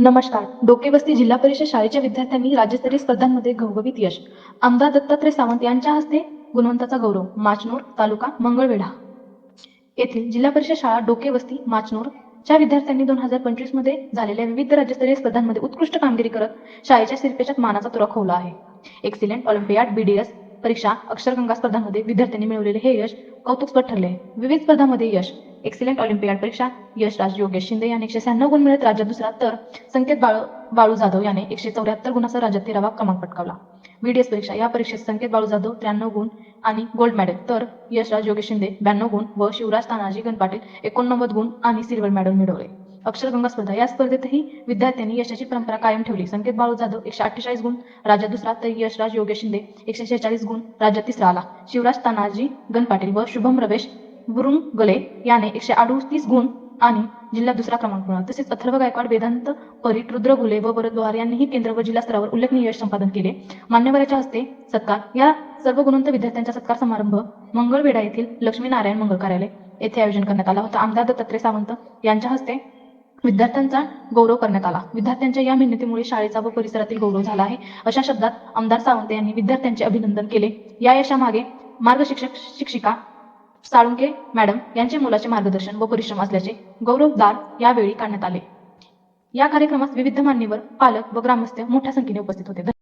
नमस्कार. डोकेबस्ती जिल्हा परिषद शाळेच्या विद्यार्थ्यांनी राज्यस्तरीय स्पर्धांमध्ये घवघवीत यश. आमदार दत्तात्रय सावंत यांच्या हस्ते गुणवंताचा गौरव माचनूर तालुका मंगळवेढा. येथील जिल्हा परिषद शाळा डोकेवस्ती माचनूर च्या विद्यार्थ्यांनी दोन हजार पंचवीसमध्ये झालेल्या विविध राज्यस्तरीय स्पर्धांमध्ये उत्कृष्ट कामगिरी करत शाळेच्या सिरपेशात मानाचा तुरा खोवला आहे. एक्सिलेंट ऑलिम्पियाड बीडीएस परीक्षा अक्षरगंगा स्पर्धांमध्ये विद्यार्थ्यांनी मिळवलेले हे यश कौतुकस्पद ठरले. विविध स्पर्धांमध्ये यश. एक्सिलेंट ऑलिम्पियाड परीक्षा यशराज योगेश शिंदे याने एकशे शहाण्णव गुण मिळत राज्यात दुसरा तर संकेत बाळू बाळू जाधव याने एकशे चौऱ्याहत्तर गुणासह राज्यात तेरावा क्रमांक पटकावला. बीडीएस परीक्षा या परीक्षेत संकेत बाळू जाधव त्र्याण्णव गुण आणि गोल्ड मेडल तर यशराज योगेश शिंदे ब्याण्णव गुण व शिवराज तानाजी गणपाटील एकोणनव्वद गुण आणि सिल्वर मेडल मिळवले. अक्षरगंगा स्पर्धा या स्पर्धेतही विद्यार्थ्यांनी यशाची परंपरा कायम ठेवली. संकेत बाळू जाधव एकशे अठ्ठेचाळीस गुण राज्यात दुसरा तर यशराज योगेश शिंदे एकशे शेहेचाळीस गुण राज्यात तिसरा आला. शिवराज तानाजी गणपाटील व शुभम रवेश बुरुंगले याने एकशे अडुतीस गुण आणि जिल्ह्यात दुसरा क्रमांक मिळवला. तसेच अथर्व गायकवाड वेदांत परीट रुद्र घुले व भरत लोहार यांनीही केंद्र व जिल्हा स्तरावर उल्लेखनीय यश संपादन केले. मान्यवराच्या हस्ते सत्कार. या सर्व गुणवंत विद्यार्थ्यांचा सत्कार समारंभ मंगळवेढा येथील लक्ष्मीनारायण मंगळ कार्यालय येथे आयोजन करण्यात आला होता. आमदार दत्तात्रय सावंत यांच्या हस्ते विद्यार्थ्यांचा गौरव करण्यात आला. विद्यार्थ्यांच्या या मेहनतीमुळे शाळेचा व परिसरातील गौरव झाला आहे. अशा शब्दात आमदार सावंत यांनी विद्यार्थ्यांचे अभिनंदन केले. या यशामागे मार्गशिक्षक शिक्षिका साळुंके मॅडम यांचे मुलाचे मार्गदर्शन व परिश्रम असल्याचे गौरवदार यावेळी काढण्यात आले. या कार्यक्रमास विविध मान्यवर पालक व ग्रामस्थ मोठ्या संख्येने उपस्थित होते.